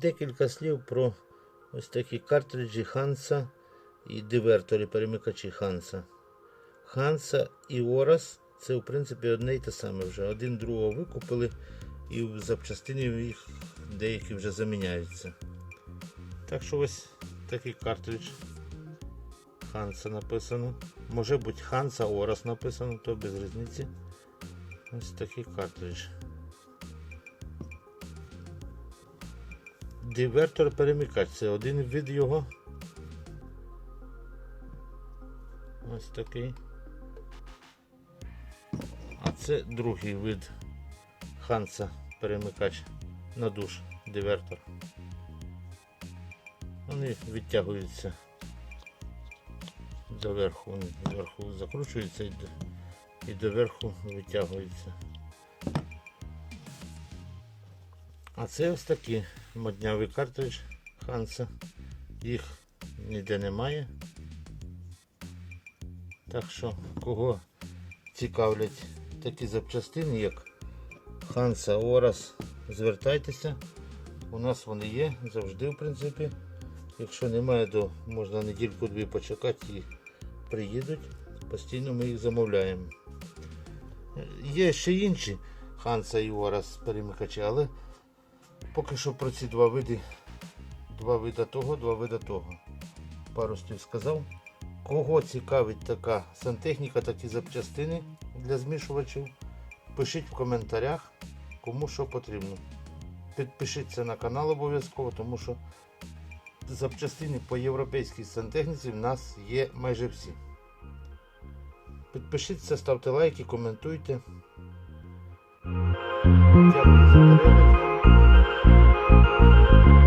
Декілька слів про ось такі картриджі Hansa і дивертори перемикачі Hansa. Hansa і Oras це в принципі одне й те саме вже. Один другого викупили і в запчастини їх деякі вже заміняються. Так що ось такий картридж. Hansa написано. Може бути Hansa Oras написано, то без різниці. Ось такий картридж. Дивертор перемикач це один вид його. Ось такий. А це другий вид Ханса перемикач на душ дивертор. Вони відтягуються доверху, вони зверху закручуються і, і доверху витягуються. А це ось такий моднявий картридж Ханса. Їх ніде немає. Так що, кого цікавлять такі запчастини, як Ханса Орас, звертайтеся. У нас вони є завжди, в принципі. Якщо немає, то можна недільку-дві почекати і приїдуть. Постійно ми їх замовляємо. Є ще інші Ханса і Орас перемикачі, але поки що про ці два види. Два вида того, два вида того. Пару слів сказав. Кого цікавить така сантехніка, такі запчастини для змішувачів, пишіть в коментарях, кому що потрібно. Підпишіться на канал обов'язково, тому що запчастини по європейській сантехніці в нас є майже всі. Підпишіться, ставте лайки, коментуйте. Дякую за перегляд. Música